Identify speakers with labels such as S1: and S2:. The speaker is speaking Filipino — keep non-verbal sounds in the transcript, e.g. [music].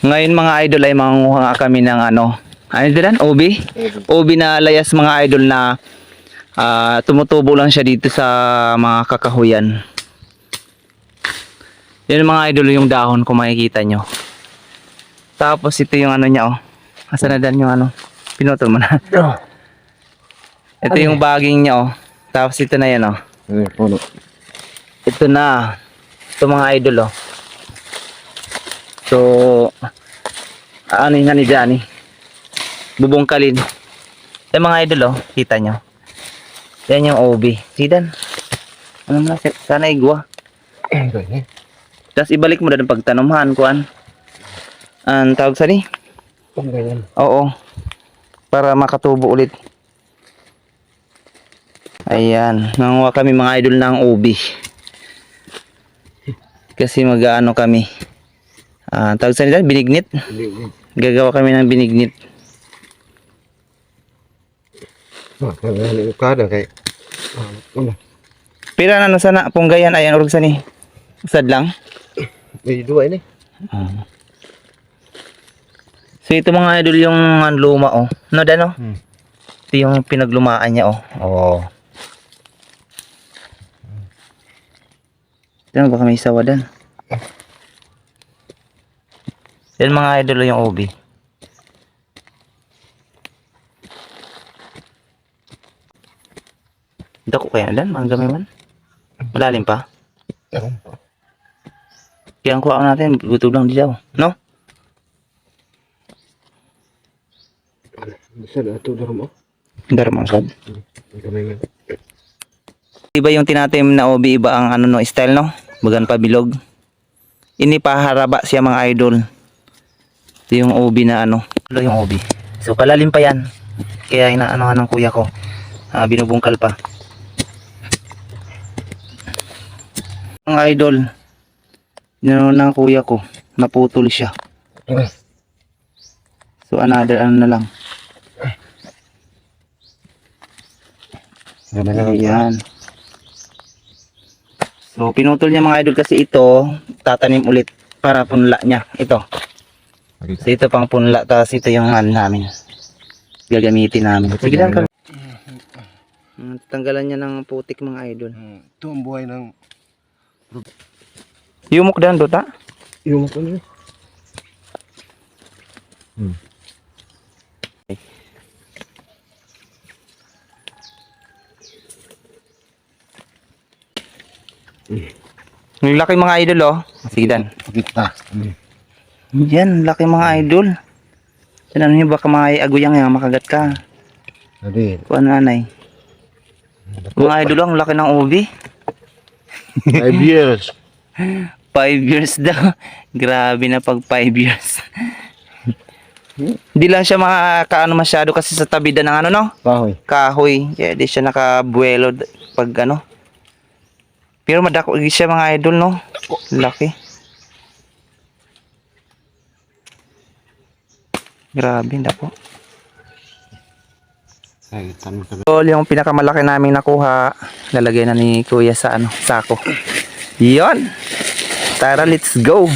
S1: Ngayon mga idol ay mangunguha kami ng ano, ano din Ubi? Ubi na layas mga idol na ah, tumutubo lang siya dito sa mga kakahuyan. Yan mga idol yung dahon kung makikita nyo. Tapos ito yung ano niya oh. Asa na dan yung ano? Pinutol mo na. Ito yung baging niya oh. Tapos ito na yan oh.
S2: Ay, puno.
S1: Ito na. Ito mga idol oh. So, ano nga ni Johnny? Bubungkalin. Yung mga idol oh, kita nyo. Yan yung OB. Sidan. Ano na, sana igwa.
S2: Eh.
S1: Tapos ibalik mo na ng pagtanumhan, kuan. Ang tawag sa ni? Oo. Para makatubo ulit. Ayan. Nanguha kami mga idol ng ubi. Kasi mag-ano kami. Ah, tawag sa nila, binignit. Gagawa kami ng binignit.
S2: Ah. Kada kay. Ah, ano?
S1: Pero ano sana, punggayan, ayan, urog sa ni. Usad lang.
S2: May dua ini.
S1: Ah. So ito mga idol yung luma oh. No, dano?
S2: Hmm.
S1: Ito yung pinaglumaan niya oh. Oo. Diyan baka may sawa dan. Yan mga idol yung OB. Dako kaya dan, mga gamay man. Malalim pa.
S2: Ewan
S1: Kaya ang kuha natin, gusto lang di daw. No?
S2: Bisa na ito daro mo.
S1: Darama sad.
S2: Kamay nga.
S1: Iba yung tinatim na OB, iba ang ano no, style no? Bagan pa bilog. Ini paharaba siya mga idol. Ito yung OB na ano. Ito yung OB. So palalim pa yan. Kaya inaanohan ng kuya ko. Ah, binubungkal pa. Ang idol. Yun ng kuya ko. Naputol siya. So another ano na lang. Ayan. So, pinutol niya mga idol kasi ito, tatanim ulit para punla niya. Ito. So, ito pang punla, tapos ito yung ano namin. Gagamitin namin. Sige lang. kag- Mm, Tanggalan niya ng putik mga idol.
S2: Hmm, Ito ang buhay ng
S1: Yumok dan, Dota?
S2: yung ano yun. Hmm.
S1: Yung laki mga idol, oh. Sige dan.
S2: Kita. Hmm.
S1: Yan, laki mga idol. Yan, ano yun, baka mga aguyang yan, makagat ka.
S2: Sabi,
S1: Kuha nanay. Mga idol, ang laki ng ubi.
S2: five years. [laughs]
S1: Five years daw. [laughs] Grabe na pag five years. Hindi lang siya makakaano masyado kasi sa tabida ng ano no?
S2: Kahoy.
S1: Kahoy. Kaya di siya nakabuelo pag ano. Pero madako siya mga idol no? Laki. Grabe,
S2: sa
S1: So, yung pinakamalaki naming nakuha, lalagay na ni Kuya sa ano, sako. Yon. Tara, let's go.